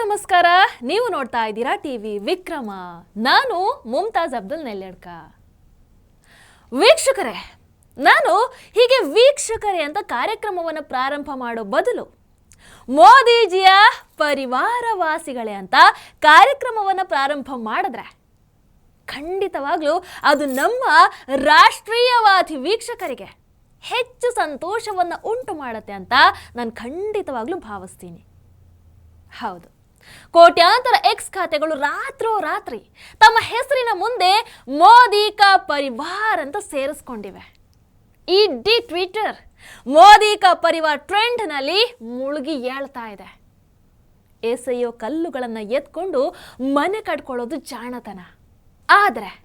ನಮಸ್ಕಾರ. ನೀವು ನೋಡ್ತಾ ಇದ್ದೀರಾ ಟಿವಿ ವಿಕ್ರಮ. ನಾನು ಮುಮ್ತಾಜ್ ಅಬ್ದುಲ್ ನೆಲ್ಲಡ್ಕ ವೀಕ್ಷಕರೇ, ನಾನು ಹೀಗೆ ವೀಕ್ಷಕರೇ ಅಂತ ಕಾರ್ಯಕ್ರಮವನ್ನು ಪ್ರಾರಂಭ ಮಾಡೋ ಬದಲು ಮೋದಿಜಿಯ ಪರಿವಾರವಾಸಿಗಳೇ ಅಂತ ಕಾರ್ಯಕ್ರಮವನ್ನು ಪ್ರಾರಂಭ ಮಾಡಿದ್ರೆ ಖಂಡಿತವಾಗ್ಲೂ ಅದು ನಮ್ಮ ರಾಷ್ಟ್ರೀಯವಾದಿ ವೀಕ್ಷಕರಿಗೆ ಹೆಚ್ಚು ಸಂತೋಷವನ್ನು ಉಂಟು ಮಾಡುತ್ತೆ ಅಂತ ನಾನು ಖಂಡಿತವಾಗ್ಲೂ ಭಾವಿಸ್ತೀನಿ. ಹೌದು. ಕೋಟ್ಯಾಂತರ ಎಕ್ಸ್ ಖಾತೆಗಳು ರಾತ್ರೋ ರಾತ್ರಿ ತಮ್ಮ ಹೆಸರಿನ ಮುಂದೆ ಮೋದಿ ಕಾ ಪರಿವಾರ್ ಅಂತ ಸೇರಿಸ್ಕೊಂಡಿವೆ. ಇಡೀ ಟ್ವಿಟರ್ ಮೋದಿ ಕಾ ಪರಿವಾರ್ ಟ್ರೆಂಡ್ನಲ್ಲಿ ಮುಳುಗಿ ಏಳ್ತಾ ಇದೆ. ಎಸೆಯೋ ಕಲ್ಲುಗಳನ್ನು ಎತ್ಕೊಂಡು ಮನೆ ಕಟ್ಕೊಳ್ಳೋದು ಜಾಣತನ. ಆದರೆ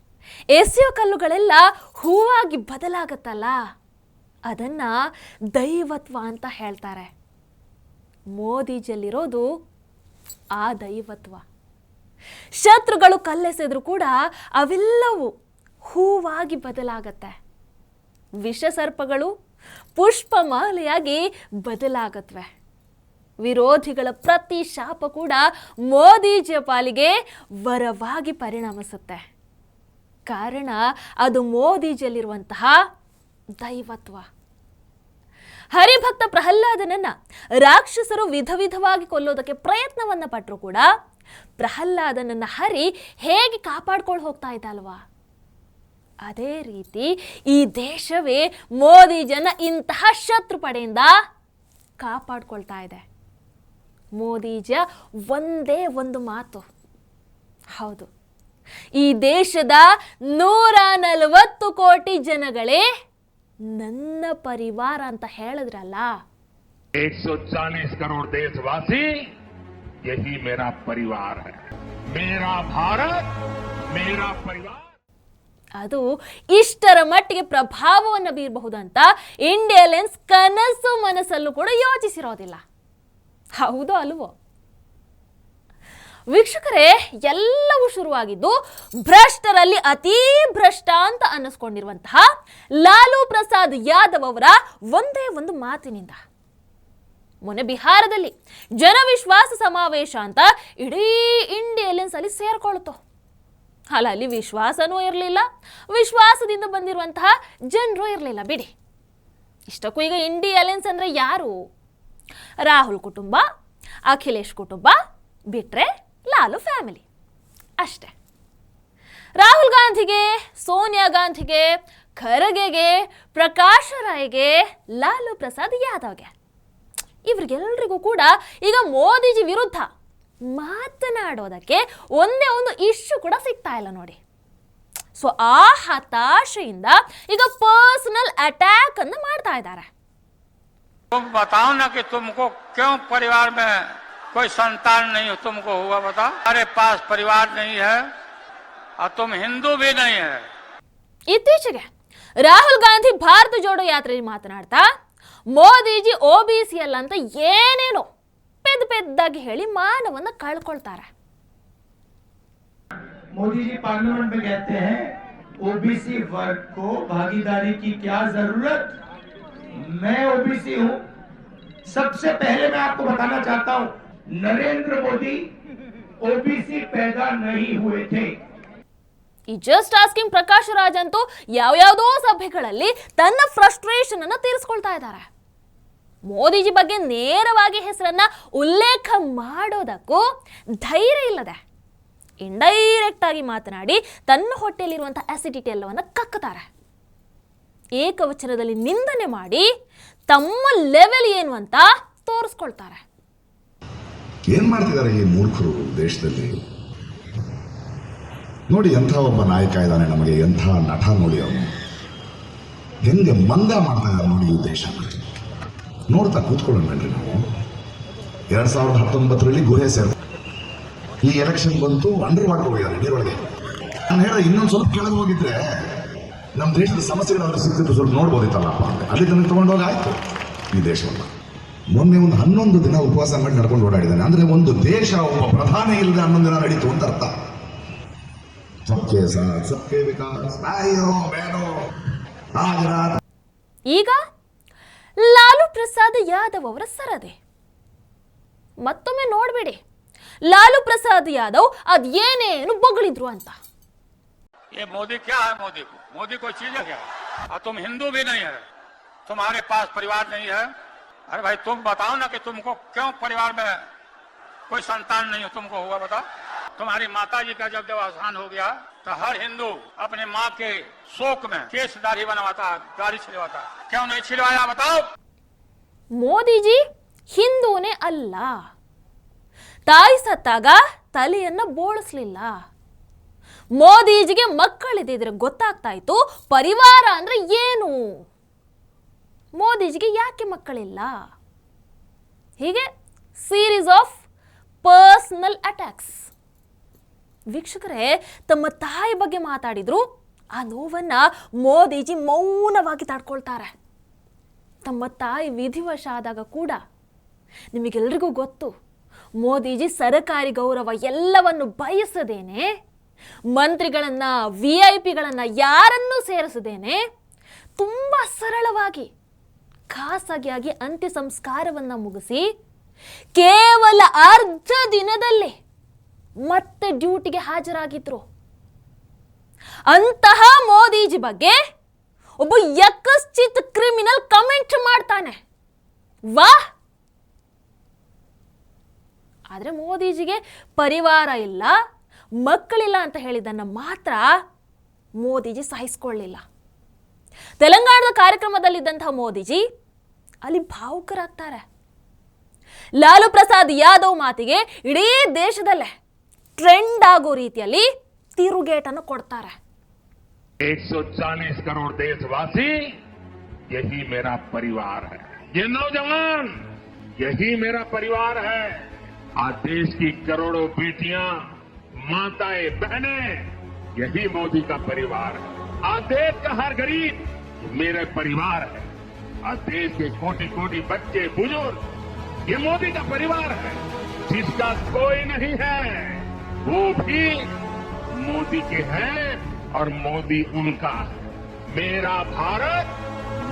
ಎಸೆಯೋ ಕಲ್ಲುಗಳೆಲ್ಲ ಹೂವಾಗಿ ಬದಲಾಗತ್ತಲ್ಲ? ಅದನ್ನ ದೈವತ್ವ ಅಂತ ಹೇಳ್ತಾರೆ. ಮೋದಿಜಿಯಲ್ಲಿರೋದು ಆ ದೈವತ್ವ. ಶತ್ರುಗಳು ಕಲ್ಲೆಸೆದ್ರು ಕೂಡ ಅವೆಲ್ಲವೂ ಹೂವಾಗಿ ಬದಲಾಗತ್ತೆ. ವಿಷಸರ್ಪಗಳು ಪುಷ್ಪಮಾಲೆಯಾಗಿ ಬದಲಾಗತ್ವೆ. ವಿರೋಧಿಗಳ ಪ್ರತಿ ಶಾಪ ಕೂಡ ಮೋದಿಜಿಯ ಪಾಲಿಗೆ ವರವಾಗಿ ಪರಿಣಮಿಸುತ್ತೆ. ಕಾರಣ ಅದು ಮೋದಿಜಿಯಲ್ಲಿರುವಂತಹ ದೈವತ್ವ. ಹರಿಭಕ್ತ ಪ್ರಹ್ಲಾದನನ್ನ ರಾಕ್ಷಸರು ವಿಧ ವಿಧವಾಗಿ ಕೊಲ್ಲೋದಕ್ಕೆ ಪ್ರಯತ್ನವನ್ನ ಪಟ್ಟರು ಕೂಡ ಪ್ರಹ್ಲಾದನನ್ನ ಹರಿ ಹೇಗೆ ಕಾಪಾಡ್ಕೊಂಡು ಹೋಗ್ತಾ ಇದ್ದ ಅಲ್ವಾ ಅದೇ ರೀತಿ ಈ ದೇಶವೇ ಮೋದಿ ಜನ ಇಂತಹ ಶತ್ರು ಪಡೆಯಿಂದ ಕಾಪಾಡ್ಕೊಳ್ತಾ ಇದೆ. ಮೋದಿಜ ಒಂದೇ ಒಂದು ಮಾತು. ಹೌದು. ಈ ದೇಶದ ನೂರ ನಲವತ್ತು ಕೋಟಿ ಜನಗಳೇ ನನ್ನ ಪರಿವಾರ ಅಂತ ಹೇಳಿದ್ರಲ್ಲ 140 करोड़ देशवासी यही मेरा परिवार है मेरा भारत मेरा परिवार ಅದು ಇಷ್ಟರ ಮಟ್ಟಿಗೆ ಪ್ರಭಾವವನ್ನು ಬೀರಬಹುದಂತ ಇಂಡಿಯಾ ಲೆನ್ಸ್ ಕನಸು ಮನಸ್ಸಲ್ಲೂ ಕೂಡ ಯೋಚಿಸಿರೋದಿಲ್ಲ ಹೌದು ಅಲ್ವೋ ವೀಕ್ಷಕರೇ, ಎಲ್ಲವೂ ಶುರುವಾಗಿದ್ದು ಭ್ರಷ್ಟರಲ್ಲಿ ಅತೀ ಭ್ರಷ್ಟ ಅಂತ ಅನ್ನಿಸ್ಕೊಂಡಿರುವಂತಹ ಲಾಲು ಪ್ರಸಾದ್ ಯಾದವ್ ಅವರ ಒಂದೇ ಒಂದು ಮಾತಿನಿಂದ. ಮೊನ್ನೆ ಬಿಹಾರದಲ್ಲಿ ಜನವಿಶ್ವಾಸ ಸಮಾವೇಶ ಅಂತ ಇಡೀ ಇಂಡಿಯಾ ಅಲಯನ್ಸ್ ಅಲ್ಲಿ ಸೇರ್ಕೊಳ್ತು ಅಲ್ಲ, ಅಲ್ಲಿ ವಿಶ್ವಾಸನೂ ಇರಲಿಲ್ಲ, ವಿಶ್ವಾಸದಿಂದ ಬಂದಿರುವಂತಹ ಜನರು ಇರಲಿಲ್ಲ. ಬಿಡಿ, ಇಷ್ಟಕ್ಕೂ ಈಗ ಇಂಡಿ ಅಲೆನ್ಸ್ ಅಂದರೆ ಯಾರು? ರಾಹುಲ್ ಕುಟುಂಬ, ಅಖಿಲೇಶ್ ಕುಟುಂಬ ಬಿಟ್ರೆ ಲಾಲು ಫ್ಯಾಮಿಲಿ. ಅಷ್ಟೆ. ರಾಹುಲ್ ಗಾಂಧಿಗೆ, ಸೋನಿಯಾ ಗಾಂಧಿಗೆ, ಖರ್ಗೆಗೆ, ಪ್ರಕಾಶ್ ರಾಯ್ಗೆ, ಲಾಲು ಪ್ರಸಾದ್ ಯಾದವ್ಗೆ. ಇವ್ರಿಗೆಲ್ರಿಗೂ ಕೂಡ ಈಗ ಮೋದಿಜಿ ವಿರುದ್ಧ ಮಾತನಾಡೋದಕ್ಕೆ ಒಂದೇ ಒಂದು ಇಶ್ಯೂ ಕೂಡ ಸಿಗ್ತಾ ಇಲ್ಲ ನೋಡಿ. ಸೊ ಆ ಹತಾಶೆಯಿಂದ ಈಗ ಪರ್ಸನಲ್ ಅಟ್ಯಾಕ್ ಅನ್ನು ಮಾಡ್ತಾ ಇದ್ದಾರೆ. तुम बताओ ना कि तुमको क्यों परिवार में कोई संतान नहीं हो तुमको हुआ बताओ हमारे पास परिवार नहीं है और तुम हिंदू भी नहीं है ಇತ್ತೀಚೆಗೆ ರಾಹುಲ್ ಗಾಂಧಿ ಭಾರತ ಜೋಡೋ ಯಾತ್ರೆಯಲ್ಲಿ ಮಾತನಾಡ್ತಾ ಮೋದಿಜಿ ಒ ಬಿ ಸಿ ಅಲ್ಲ ಅಂತ ಏನೇನೋ ಪೆದ್ ಪೆದ್ದಾಗಿ ಹೇಳಿ ಮಾನವನ್ನ ಕಳ್ಕೊಳ್ತಾರೆ मोदी जी पार्लियामेंट में कहते हैं ओबीसी वर्ग को भागीदारी की क्या जरूरत मैं ओबीसी हूं सबसे पहले मैं आपको बताना चाहता हूं नरेंद्र मोदी ओबीसी पैदा नहीं हुए थे ಈ ಜಸ್ಟ್ ಆಸ್ಕಿಂಗ್ ಪ್ರಕಾಶ್ ರಾಜ್ ಅಂತೂ ಯಾವ್ಯಾವುದೋ ಸಭೆಗಳಲ್ಲಿ ತನ್ನ ಫ್ರಸ್ಟ್ರೇಷನ್ ಅನ್ನ ತೀರಿಸ್ಕೊಳ್ತಾ ಇದ್ದಾರೆ ಮೋದಿಜಿ ಬಗ್ಗೆ ನೇರವಾಗಿ ಹೆಸರನ್ನ ಉಲ್ಲೇಖ ಮಾಡೋದಕ್ಕೂ ಧೈರ್ಯ ಇಲ್ಲದೆ ಇಂಡೈರೆಕ್ಟ್ ಆಗಿ ಮಾತನಾಡಿ ತನ್ನ ಹೊಟ್ಟೆಯಲ್ಲಿರುವಂತಹ ಅಸಿಡಿಟಿ ಎಲ್ಲವನ್ನ ಕಕ್ಕುತ್ತಾರೆ ಏಕವಚನದಲ್ಲಿ ನಿಂದನೆ ಮಾಡಿ ತಮ್ಮ ಲೆವೆಲ್ ಏನು ಅಂತ ತೋರಿಸ್ಕೊಳ್ತಾರೆ ಏನ್ ಮಾಡ್ತಿದ್ದಾರೆ ಈ ಮೂರ್ಖರು ದೇಶದಲ್ಲಿ? ನೋಡಿ, ಎಂಥ ಒಬ್ಬ ನಾಯಕ ಇದ್ದಾನೆ ನಮಗೆ, ಎಂಥ ನಟ ನೋಡಿ ಅವನು. ಹೆಂಗೆ ಮಂದ ಮಾಡ್ತಾ ನೋಡಿ ಈ ದೇಶ. ನೋಡ್ತಾ ಕೂತ್ಕೊಳ್ಳೋಣ್ರಿ ನಾವು. ಎರಡ್ ಸಾವಿರದ ಹತ್ತೊಂಬತ್ತರಲ್ಲಿ ಗುಹೆ ಸೇರ್ತಾರೆ ಈ ಎಲೆಕ್ಷನ್ ಬಂತು ಅಂಡರ್ ವಾಟರ್ ಹೋಗಿದ್ದಾರೆ, ನೀರೊಳಗೆ. ನಾನು ಹೇಳ ಇನ್ನೊಂದು ಸ್ವಲ್ಪ ಕೆಳಗೆ ಹೋಗಿದ್ರೆ ನಮ್ಮ ದೇಶದ ಸಮಸ್ಯೆಗಳು ಸಿಗ್ತಿತ್ತು, ಸ್ವಲ್ಪ ನೋಡ್ಬೋದಿತ್ತಲ್ಲಪ್ಪ ಅಲ್ಲಿ ತನಕ ತಗೊಂಡೋಗಿ ಆಯ್ತು ಈ ದೇಶವನ್ನು. ಮೊನ್ನೆ ಒಂದು ಹನ್ನೊಂದು ದಿನ ಉಪವಾಸ ಮಾಡಿ ನಡ್ಕೊಂಡು ಓಡಾಡಿದ್ದಾನೆ ಅಂದ್ರೆ ಒಂದು ದೇಶ ಒಬ್ಬ ಪ್ರಧಾನಿ ಇಲ್ಲದೆ ಹನ್ನೊಂದು ದಿನ ನಡೀತು ಅಂತ ಅರ್ಥ ಸಬ್ಕೆ ಸಾಥ್ ಸಬ್ಕೆ ವಿಕಾಸ್ ಆಯೋ ಬೇನೋ ಆಜ್ ರಾತ್ ಈಗ ಲಾಲು ಪ್ರಸಾದ್ ಯಾದವ್ ಅವರ ಸರದಿ ಮತ್ತೊಮ್ಮೆ ನೋಡಬೇಡಿ ಲಾಲು ಪ್ರಸಾದ್ ಯಾದವ್ ಅದ್ ಏನೇನು ಬೊಗಳಿದ್ರು ಅಂತ ये मोदी क्या है मोदी को मोदी कोई चीज है क्या और तुम हिंदू भी नहीं है तुम्हारे पास परिवार नहीं है अरे भाई तुम बताओ ना कि तुमको क्यों परिवार में कोई संतान नहीं हो तुमको हुआ बताओ तुम्हारी माता जी का जब देवासान हो गया तो हर हिंदू अपने माँ के शोक में केस दाढ़ी बनवाता है दाढ़ी छिलवाता है क्यों नहीं छिलवाया बताओ ಮೋದಿಜಿ ಹಿಂದೂನೇ ಅಲ್ಲ ತಾಯಿ ಸತ್ತಾಗ ತಲೆಯನ್ನ ಬೋಳಿಸ್ಲಿಲ್ಲ ಮೋದಿಜಿಗೆ ಮಕ್ಕಳಿದ್ದಿದ್ರೆ ಗೊತ್ತಾಗ್ತಾ ಇತ್ತು ಪರಿವಾರ ಅಂದ್ರೆ ಏನು ಮೋದಿಜಿಗೆ ಯಾಕೆ ಮಕ್ಕಳಿಲ್ಲ? ಹೀಗೆ ಸೀರೀಸ್ ಆಫ್ ಪರ್ಸನಲ್ ಅಟ್ಯಾಕ್ಸ್ ವೀಕ್ಷಕರೇ, ತಮ್ಮ ತಾಯಿ ಬಗ್ಗೆ ಮಾತಾಡಿದ್ರು, ಆ ನೋವನ್ನ ಮೋದಿಜಿ ಮೌನವಾಗಿ ತಾಡ್ಕೊಳ್ತಾರೆ. ತಮ್ಮ ತಾಯಿ ವಿಧಿವಶ ಆದಾಗ ಕೂಡ ನಿಮಗೆಲ್ರಿಗೂ ಗೊತ್ತು, ಮೋದಿಜಿ ಸರಕಾರಿ ಗೌರವ ಎಲ್ಲವನ್ನು ಬಯಸದೇನೆ, ಮಂತ್ರಿಗಳನ್ನ ವಿ ಐ ಪಿಗಳನ್ನ ಯಾರನ್ನೂ ಸೇರಿಸದೇನೆ, ತುಂಬ ಸರಳವಾಗಿ ಖಾಸಗಿಯಾಗಿ ಅಂತ್ಯ ಸಂಸ್ಕಾರವನ್ನ ಮುಗಿಸಿ ಕೇವಲ ಅರ್ಧ ದಿನದಲ್ಲಿ ಮತ್ತೆ ಡ್ಯೂಟಿಗೆ ಹಾಜರಾಗಿದ್ರು. ಅಂತಹ ಮೋದಿಜಿ ಬಗ್ಗೆ ಒಬ್ಬ ಯಕಶ್ಚಿತ್ ಕ್ರಿಮಿನಲ್ ಕಮೆಂಟ್ ಮಾಡ್ತಾನೆ. ವಾ! ಆದ್ರೆ ಮೋದಿಜಿಗೆ ಪರಿವಾರ ಇಲ್ಲ, ಮಕ್ಕಳಿಲ್ಲ ಅಂತ ಹೇಳಿದ್ದನ್ನ ಮಾತ್ರ ಮೋದಿಜಿ ಸಹಿಸ್ಕೊಳ್ಳಿಲ್ಲ. ತೆಲಂಗಾಣದ ಕಾರ್ಯಕ್ರಮದಲ್ಲಿದ್ದಂತಹ ಮೋದಿಜಿ ಅಲ್ಲಿ ಭಾವುಕರಾಗ್ತಾರೆ ಲಾಲು ಪ್ರಸಾದ್ ಯಾದವ್ ಮಾತಿಗೆ ಇಡೀ ದೇಶದಲ್ಲೇ ಟ್ರೆಂಡ್ ಆಗೋ ರೀತಿಯಲ್ಲಿ ತಿರುಗೇಟನ್ನು ಕೊಡ್ತಾರೆ 140 करोड़ देशवासी यही मेरा परिवार है ये नौजवान यही मेरा परिवार है आज देश की करोड़ों बेटियां माताएं बहनें यही मोदी का परिवार है आज देश का हर गरीब मेरे परिवार है। आज देश के कोटि कोटि बच्चे, बुज़ुर्ग, ये मोदी का परिवार है, जिसका कोई नहीं है, वो भी मोदी के हैं और मोदी उनका है। मेरा भारत,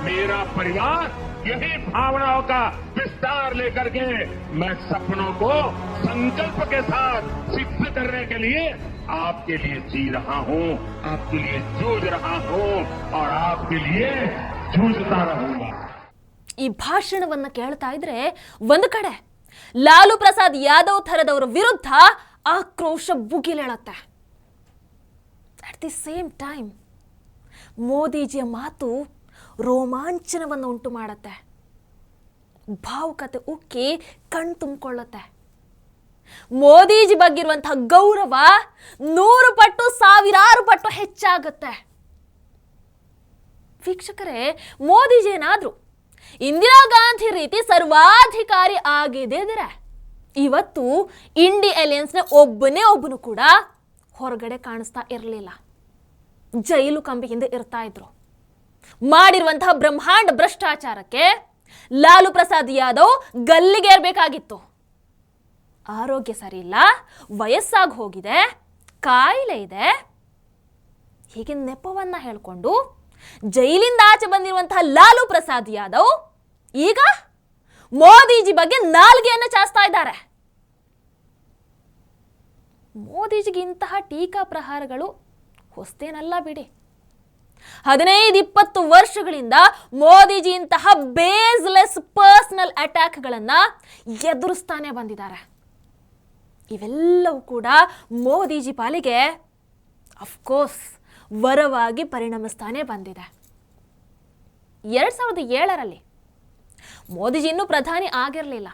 मेरा परिवार, यही भावनाओं का विस्तार लेकर के मैं सपनों को संकल्प के साथ सिद्ध करने के लिए आपके लिए जी रहा हूं आपके लिए जूझ रहा हूं और आपके लिए जूझता रहूंगा ಈ ಭಾಷಣವನ್ನ ಕೇಳ್ತಾ ಇದ್ರೆ ಒಂದು ಕಡೆ ಲಾಲು ಪ್ರಸಾದ್ ಯಾದವ್ ಥರದವರ ವಿರುದ್ಧ ಆಕ್ರೋಶ ಭುಗಿಲೇಳತ್ತೆ ಅಟ್ ದಿ ಸೇಮ್ ಟೈಮ್ ಮೋದಿಜಿಯ ಮಾತು ರೋಮಾಂಚನವನ್ನು ಉಂಟು ಮಾಡತ್ತೆ ಭಾವುಕತೆ ಉಕ್ಕಿ ಕಣ್ ತುಂಬಿಕೊಳ್ಳುತ್ತೆ ಮೋದಿಜಿ ಬಗ್ಗಿರುವಂತಹ ಗೌರವ ನೂರು ಪಟ್ಟು, ಸಾವಿರಾರು ಪಟ್ಟು ಹೆಚ್ಚಾಗುತ್ತೆ. ವೀಕ್ಷಕರೇ, ಮೋದಿಜಿ ಏನಾದ್ರು ಇಂದಿರಾ ಗಾಂಧಿ ರೀತಿ ಸರ್ವಾಧಿಕಾರಿ ಆಗಿದ್ದರೆ ಇವತ್ತು ಇಂಡಿ ನ ಒಬ್ಬನೇ ಒಬ್ಬನು ಕೂಡ ಹೊರಗಡೆ ಕಾಣಿಸ್ತಾ ಇರಲಿಲ್ಲ. ಜೈಲು ಕಂಬಿ ಹಿಂದೆ ಇರ್ತಾ ಇದ್ರು. ಮಾಡಿರುವಂತಹ ಬ್ರಹ್ಮಾಂಡ ಭ್ರಷ್ಟಾಚಾರಕ್ಕೆ ಲಾಲು ಪ್ರಸಾದ್ ಯಾದವ್ ಗಲ್ಲಿಗೇರ್ಬೇಕಾಗಿತ್ತು. ಆರೋಗ್ಯ ಸರಿ ಇಲ್ಲ, ವಯಸ್ಸಾಗಿ ಹೋಗಿದೆ, ಕಾಯಿಲೆ ಇದೆ. ಹೀಗೆ ನೆಪವನ್ನ ಹೇಳ್ಕೊಂಡು ಜೈಲಿಂದ ಆಚೆ ಬಂದಿರುವಂತಹ ಲಾಲು ಪ್ರಸಾದ್ ಯಾದವ್ ಈಗ ಮೋದಿಜಿ ಬಗ್ಗೆ ನಾಲ್ಗೆಯನ್ನು ಚಾಸ್ತಾ ಇದ್ದಾರೆ. ಮೋದಿಜಿಗೆ ಇಂತಹ ಟೀಕಾ ಪ್ರಹಾರಗಳು ಹೊಸ್ತೇನಲ್ಲ ಬಿಡಿ. ಹದಿನೈದು ಇಪ್ಪತ್ತು ವರ್ಷಗಳಿಂದ ಮೋದಿಜಿ ಇಂತಹ ಬೇಸ್ಲೆಸ್ ಪರ್ಸನಲ್ ಅಟ್ಯಾಕ್ಗಳನ್ನು ಎದುರಿಸ್ತಾನೆ ಬಂದಿದ್ದಾರೆ. ಇವೆಲ್ಲವೂ ಕೂಡ ಮೋದಿಜಿ ಪಾಲಿಗೆ ಅಫ್ಕೋರ್ಸ್ ವರವಾಗಿ ಪರಿಣಮಿಸ್ತಾನೆ ಬಂದಿದೆ. ಎರಡು ಸಾವಿರದ ಏಳರಲ್ಲಿ ಮೋದಿಜಿ ಇನ್ನೂ ಪ್ರಧಾನಿ ಆಗಿರಲಿಲ್ಲ.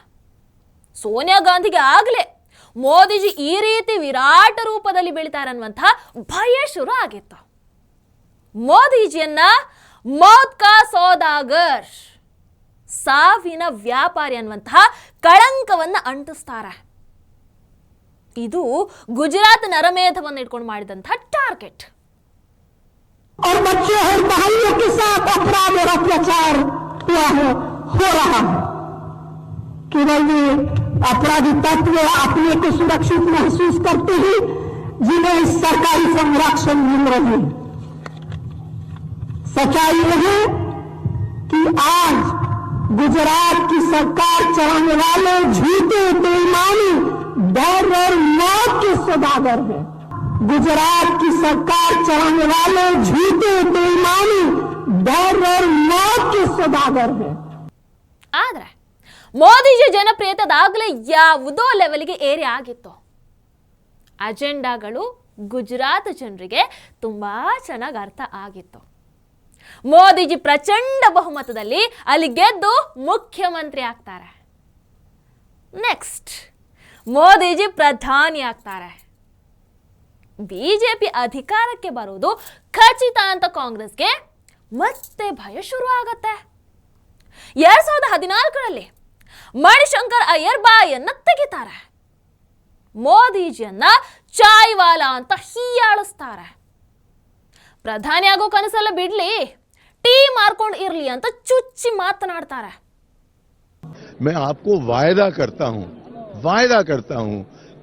ಸೋನಿಯಾ ಗಾಂಧಿಗೆ ಆಗಲೇ ಮೋದಿಜಿ ಈ ರೀತಿ ವಿರಾಟ ರೂಪದಲ್ಲಿ ಬೆಳೀತಾರೆ ಅನ್ನುವಂಥ ಭಯ ಶುರು ಆಗಿತ್ತು. ಮೋದಿಜಿಯನ್ನ ಮೌತ್ ಕಾ ಸೌದಾಗರ್, ಸಾವಿನ ವ್ಯಾಪಾರಿ ಅನ್ನುವಂತಹ ಕಳಂಕವನ್ನ ಅಂಟಿಸ್ತಾರೆ. ಇದು ಗುಜರಾತ್ ನರಮೇಧವನ್ನು ಇಟ್ಕೊಂಡು ಮಾಡಿದಂತಹ ಟಾರ್ಗೆಟ್ और बच्चे और भाइयों के साथ अपराध और अत्याचार हुआ है हो रहा है केवल ये अपराधी तत्व अपने को सुरक्षित महसूस करते ही जिन्हें सरकारी संरक्षण मिल रही है सच्चाई यह है कि आज गुजरात की सरकार चलाने वाले झूठे बेईमानी डर रहे सौदागर है गुजरात की सरकार चलाने वाले झूठे बेईमानी डर और मौत के सौदागर है ಆದ್ರೆ ಮೋದಿಜಿ ಜನಪ್ರಿಯತೆದಾಗಲೇ ಯಾವುದೋ ಲೆವೆಲ್ಗೆ ಏರಿ ಆಗಿತ್ತು ಅಜೆಂಡಾಗಳು ಗುಜರಾತ್ ಜನರಿಗೆ ತುಂಬಾ ಚೆನ್ನಾಗಿ ಅರ್ಥ ಆಗಿತ್ತು ಮೋದಿಜಿ ಪ್ರಚಂಡ ಬಹುಮತದಲ್ಲಿ ಅಲ್ಲಿ ಗೆದ್ದು ಮುಖ್ಯಮಂತ್ರಿ ಆಗ್ತಾರೆ ನೆಕ್ಸ್ಟ್ ಮೋದಿಜಿ ಪ್ರಧಾನಿ ಆಗ್ತಾರೆ ಬಿಜೆಪಿ ಅಧಿಕಾರಕ್ಕೆ ಬರುವುದು ಖಚಿತ ಅಂತ ಕಾಂಗ್ರೆಸ್ಗೆ ಮತ್ತೆ ಭಯ ಶುರು ಆಗತ್ತೆ ಎರಡ್ ಸಾವಿರದ ಹದಿನಾಲ್ಕರಲ್ಲಿ ಮಣಿಶಂಕರ್ ಅಯ್ಯರ್ ಬಾಯನ್ನ ತೆಗಿತಾರೆ ಮೋದಿಜಿಯನ್ನ ಚಾಯ್ವಾಲಾ ಅಂತ ಹೀಯಾಳಿಸ್ತಾರೆ ಪ್ರಧಾನಿ ಆಗೋ ಕನಸೆಲ್ಲ ಬಿಡ್ಲಿ ಟೀ ಮಾರ್ಕೊಂಡು ಇರ್ಲಿ ಅಂತ ಚುಚ್ಚಿ ಮಾತನಾಡ್ತಾರೆ मैं आपको वायदा करता हूं वायदा करता हूं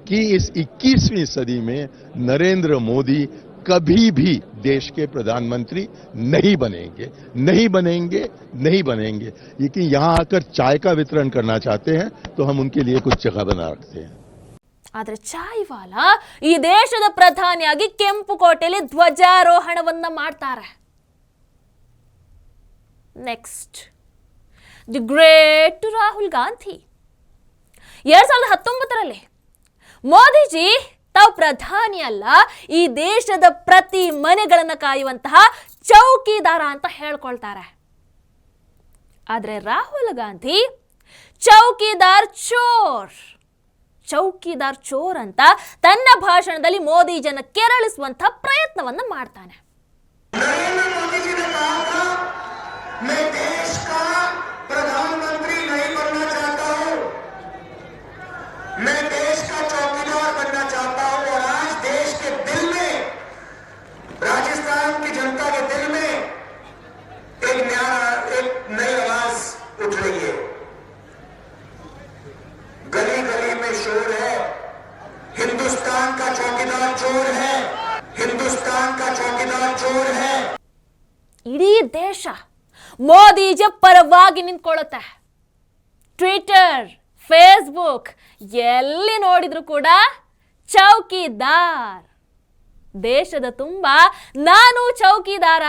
कि इस 21वीं सदी में नरेंद्र मोदी कभी भी देश के प्रधानमंत्री नहीं बनेंगे नहीं बनेंगे नहीं बनेंगे लेकिन यहां आकर चाय का वितरण करना चाहते हैं तो हम उनके लिए कुछ जगह बना रखते हैं ಆದ್ರೆ ಚಾಯ್ವಾಲಾ ಈ ದೇಶದ ಪ್ರಧಾನಿಯಾಗಿ ಕೆಂಪು ಕೋಟೆಯಲ್ಲಿ ಧ್ವಜಾರೋಹಣವನ್ನ ಮಾಡ್ತಾರೆ next the great Rahul Gandhi ಎರಡ್ ಸಾವಿರದ ಹತ್ತೊಂಬತ್ತರಲ್ಲಿ ಮೋದಿಜಿ ತಾವು ಪ್ರಧಾನಿ ಅಲ್ಲ, ಈ ದೇಶದ ಪ್ರತಿ ಮನೆಗಳನ್ನು ಕಾಯುವಂತಹ ಚೌಕಿದಾರ ಅಂತ ಹೇಳ್ಕೊಳ್ತಾರೆ. ಆದರೆ ರಾಹುಲ್ ಗಾಂಧಿ ಚೌಕಿದಾರ್ ಚೋರ್ ಚೌಕಿದಾರ್ ಚೋರ್ ಅಂತ ತನ್ನ ಭಾಷಣದಲ್ಲಿ ಮೋದಿಜನ ಕೆರಳಿಸುವಂತ ಪ್ರಯತ್ನವನ್ನು ಮಾಡ್ತಾನೆ. ಇಡೀ ದೇಶ ಮೋದಿಜ ಪರವಾಗಿ ನಿಂತ್ಕೊಳ್ಳುತ್ತೆ. ಟ್ವಿಟರ್ ಫೇಸ್ಬುಕ್ ಎಲ್ಲಿ ನೋಡಿದ್ರು ಕೂಡ ಚೌಕಿದಾರ್. ದೇಶದ ತುಂಬ ನಾನು ಚೌಕಿದಾರ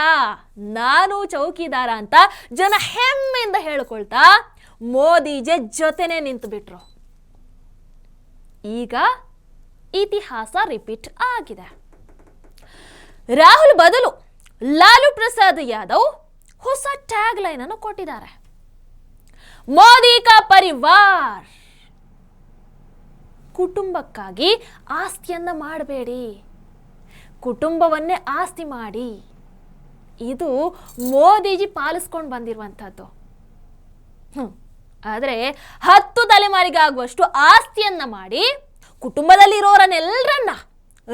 ನಾನು ಚೌಕಿದಾರ ಅಂತ ಜನ ಹೆಮ್ಮೆಯಿಂದ ಹೇಳ್ಕೊಳ್ತಾ ಮೋದಿಜೆ ಜೊತೆನೆ ನಿಂತು ಬಿಟ್ರು ಈಗ ಇತಿಹಾಸ ರಿಪೀಟ್ ಆಗಿದೆ. ರಾಹುಲ್ ಬದಲು ಲಾಲು ಪ್ರಸಾದ್ ಯಾದವ್ ಹೊಸ ಟ್ಯಾಗ್ ಲೈನ್ ಅನ್ನು ಕೊಟ್ಟಿದ್ದಾರೆ. ಮೋದಿ ಕಾ ಪರಿವಾರ್. ಕುಟುಂಬಕ್ಕಾಗಿ ಆಸ್ತಿಯನ್ನ ಮಾಡಬೇಡಿ. ಕುಟುಂಬವನ್ನೇ ಆಸ್ತಿ ಮಾಡಿ. ಇದು ಮೋದಿಜಿ ಪಾಲಿಸ್ಕೊಂಡು ಬಂದಿರುವಂಥದ್ದು. ಆದರೆ ಹತ್ತು ತಲೆಮಾರಿಗಾಗುವಷ್ಟು ಆಸ್ತಿಯನ್ನ ಮಾಡಿ ಕುಟುಂಬದಲ್ಲಿರೋರನ್ನೆಲ್ಲರನ್ನ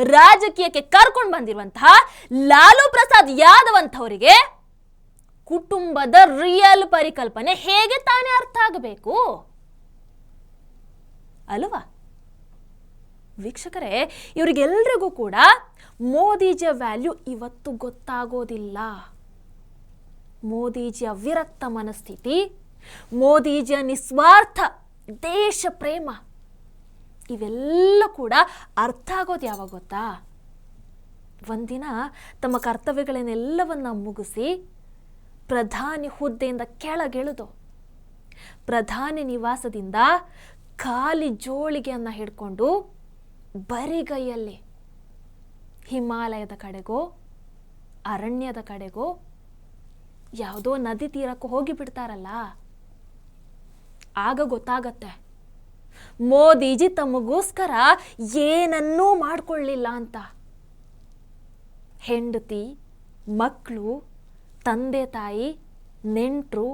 ರಾಜಕೀಯಕ್ಕೆ ಕರ್ಕೊಂಡು ಬಂದಿರುವಂತಹ ಲಾಲು ಪ್ರಸಾದ್ ಯಾದವ್ ಅಂಥವರಿಗೆ ಕುಟುಂಬದ ರಿಯಲ್ ಪರಿಕಲ್ಪನೆ ಹೇಗೆ ತಾನೇ ಅರ್ಥ ಆಗಬೇಕು? ಅಲ್ವಾ? ವೀಕ್ಷಕರೇ, ಇವರಿಗೆಲ್ರಿಗೂ ಕೂಡ ಮೋದಿಜಿಯ ವ್ಯಾಲ್ಯೂ ಇವತ್ತು ಗೊತ್ತಾಗೋದಿಲ್ಲ. ಮೋದಿಜಿಯ ವಿರಕ್ತ ಮನಸ್ಥಿತಿ ಮೋದಿಜಿಯ ನಿಸ್ವಾರ್ಥ ದೇಶ ಪ್ರೇಮ. ಇವೆಲ್ಲ ಕೂಡ ಅರ್ಥ ಆಗೋದು ಯಾವಾಗ ಗೊತ್ತಾ? ಒಂದಿನ ತಮ್ಮ ಕರ್ತವ್ಯಗಳನ್ನೆಲ್ಲವನ್ನ ಮುಗಿಸಿ ಪ್ರಧಾನಿ ಹುದ್ದೆಯಿಂದ ಕೆಳಗೆಳೆದು ಪ್ರಧಾನಿ ನಿವಾಸದಿಂದ ಖಾಲಿ ಜೋಳಿಗೆಯನ್ನು ಹಿಡ್ಕೊಂಡು ಬರಿಗೈಯಲ್ಲಿ ಹಿಮಾಲಯದ ಕಡೆಗೋ, ಅರಣ್ಯದ ಕಡೆಗೋ, ಯಾವುದೋ ನದಿ ತೀರಕ್ಕೂ ಹೋಗಿ ಬಿಡ್ತಾರಲ್ಲ ಆಗ ಗೊತ್ತಾಗತ್ತೆ. ಮೋದಿಜಿ ತಮಗೋಸ್ಕರ ಏನನ್ನೂ ಮಾಡಿಕೊಳ್ಳಿಲ್ಲ ಅಂತ. ಹೆಂಡತಿ ಮಕ್ಕಳು ತಂದೆ ತಾಯಿ, ನೆಂಟರು.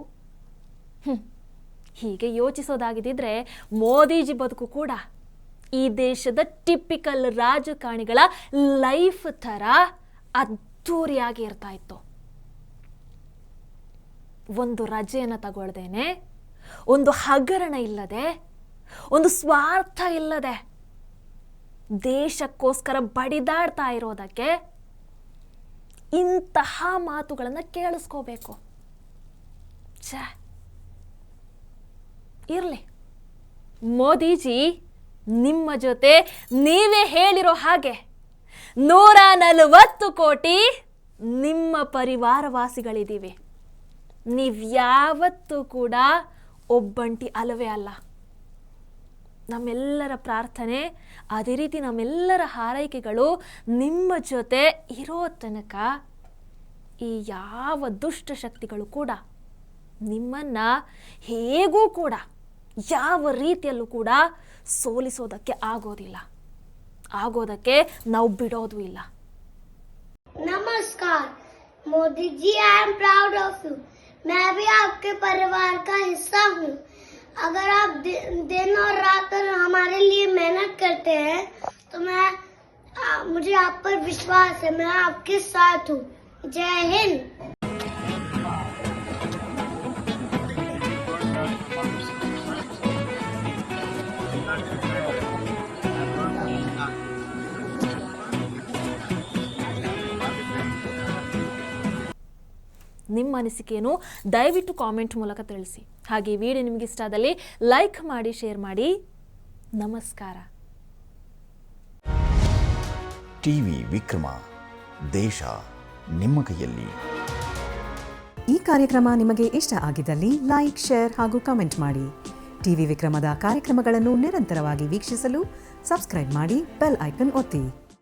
ಹೀಗೆ ಯೋಚಿಸೋದಾಗಿದ್ದರೆ ಮೋದಿಜಿ ಬದುಕು ಕೂಡ ಈ ದೇಶದ ಟಿಪಿಕಲ್ ರಾಜಕಾರಣಿಗಳ ಲೈಫ್ ಥರ ಅದ್ಧೂರಿಯಾಗಿ ಇರ್ತಾ ಇತ್ತು. ಒಂದು ರಜೆಯನ್ನು ತಗೊಳ್ದೇನೆ, ಒಂದು ಹಗರಣ ಇಲ್ಲದೆ ಒಂದು ಸ್ವಾರ್ಥ ಇಲ್ಲದೆ ದೇಶಕ್ಕೋಸ್ಕರ ಬಡಿದಾಡ್ತಾ ಇರೋದಕ್ಕೆ ಇಂತಹ ಮಾತುಗಳನ್ನು ಕೇಳಿಸ್ಕೋಬೇಕು. ಛೇ, ಇರಲಿ. ಮೋದಿಜಿ, ನಿಮ್ಮ ಜೊತೆ ನೀವೇ ಹೇಳಿರೋ ಹಾಗೆ ನೂರ ನಲವತ್ತು ಕೋಟಿ ನಿಮ್ಮ ಪರಿವಾರವಾಸಿಗಳಿದ್ದೀವಿ ನೀವ್ಯಾವತ್ತೂ ಕೂಡ ಒಬ್ಬಂಟಿ ಅಲವೇ ಅಲ್ಲ. ನಮ್ಮೆಲ್ಲರ ಪ್ರಾರ್ಥನೆ ಅದೇ ರೀತಿ ನಮ್ಮೆಲ್ಲರ ಹಾರೈಕೆಗಳು ನಿಮ್ಮ ಜೊತೆ ಇರೋ ತನಕ ಈ ಯಾವ ದುಷ್ಟ ಶಕ್ತಿಗಳು ಕೂಡ ನಿಮ್ಮನ್ನ ಹೇಗೂ ಕೂಡ ಯಾವ ರೀತಿಯಲ್ಲೂ ಕೂಡ ಸೋಲಿಸೋದಕ್ಕೆ ಆಗೋದಿಲ್ಲ ಆಗೋದಕ್ಕೆ ನಾವು ಬಿಡೋದು ಇಲ್ಲ नमस्कार Modi ji I am proud of you मैं भी आपके परिवार का हिस्सा हूँ अगर आप दि- दिन और रात हमारे लिए मेहनत करते हैं तो मैं आ, मुझे आप पर विश्वास है मैं आपके साथ हूँ जय हिंद ನಿಮ್ಮ ಅನಿಸಿಕೆಯನ್ನು ದಯವಿಟ್ಟು ಕಾಮೆಂಟ್ ಮೂಲಕ ತಿಳಿಸಿ ಹಾಗೆ ವಿಡಿಯೋ ನಿಮಗೆ ಇಷ್ಟ ಆದಲ್ಲಿ ಲೈಕ್ ಮಾಡಿ ಶೇರ್ ಮಾಡಿ. ನಮಸ್ಕಾರ. ಟಿವಿ ವಿಕ್ರಮ ದೇಶ ನಿಮ್ಮ ಕೈಯಲ್ಲಿ. ಈ ಕಾರ್ಯಕ್ರಮ ನಿಮಗೆ ಇಷ್ಟ ಆಗಿದ್ದಲ್ಲಿ ಲೈಕ್ ಶೇರ್ ಹಾಗೂ ಕಮೆಂಟ್ ಮಾಡಿ. ಟಿವಿ ವಿಕ್ರಮದ ಕಾರ್ಯಕ್ರಮಗಳನ್ನು ನಿರಂತರವಾಗಿ ವೀಕ್ಷಿಸಲು ಸಬ್ಸ್ಕ್ರೈಬ್ ಮಾಡಿ ಬೆಲ್ ಐಕನ್ ಒತ್ತಿ.